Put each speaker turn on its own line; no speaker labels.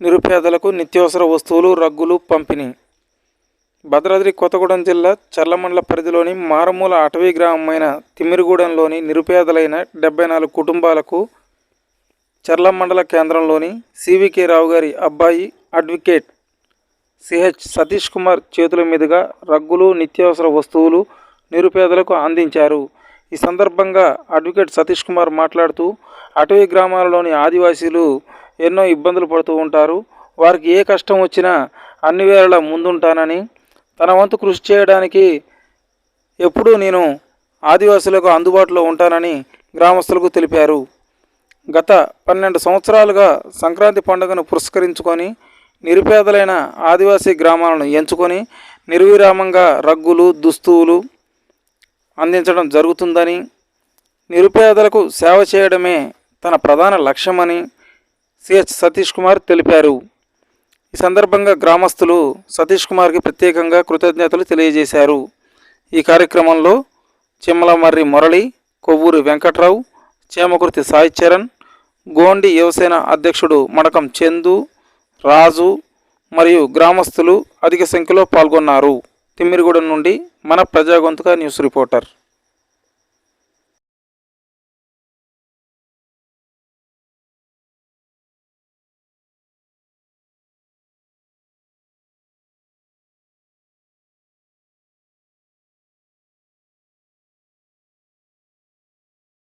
నిరుపేదలకు నిత్యావసర వస్తువులు రగ్గులు పంపిణీ. భద్రాద్రి కొత్తగూడెం జిల్లా చర్లమండల పరిధిలోని మారుమూల అటవీ గ్రామమైన తిమ్మిరిగూడెంలోని నిరుపేదలైన డెబ్బై నాలుగు కుటుంబాలకు చర్ల మండల కేంద్రంలోని సివికే రావు గారి అబ్బాయి అడ్వకేట్ సిహెచ్ సతీష్ కుమార్ చేతుల మీదుగా రగ్గులు నిత్యావసర వస్తువులు నిరుపేదలకు అందించారు. ఈ సందర్భంగా అడ్వకేట్ సతీష్ కుమార్ మాట్లాడుతూ అటవీ గ్రామాలలోని ఆదివాసీలు ఎన్నో ఇబ్బందులు పడుతూ ఉంటారు. వారికి ఏ కష్టం వచ్చినా అన్ని వేళలా ముందుంటానని తన వంతు కృషి చేయడానికి ఎప్పుడూ నేను ఆదివాసులకు అందుబాటులో ఉంటానని గ్రామస్తులకు తెలిపారు. గత పన్నెండు సంవత్సరాలుగా సంక్రాంతి పండుగను పురస్కరించుకొని నిరుపేదలైన ఆదివాసీ గ్రామాలను ఎంచుకొని నిర్విరామంగా రగ్గులు దుస్తువులు అందించడం జరుగుతుందని నిరుపేదలకు సేవ చేయడమే తన ప్రధాన లక్ష్యమని సిహెచ్ సతీష్ కుమార్ తెలిపారు. ఈ సందర్భంగా గ్రామస్తులు సతీష్ కుమార్కి ప్రత్యేకంగా కృతజ్ఞతలు తెలియజేశారు. ఈ కార్యక్రమంలో చిమ్మలమర్రి మురళి కొవ్వూరి వెంకట్రావు చేమకుర్తి సాయి చరణ్ గోండి యువసేన అధ్యక్షుడు మడకం చందు రాజు మరియు గ్రామస్తులు అధిక సంఖ్యలో పాల్గొన్నారు. తిమ్మిరిగూడెం నుండి మన ప్రజాగొంతుక న్యూస్ రిపోర్టర్.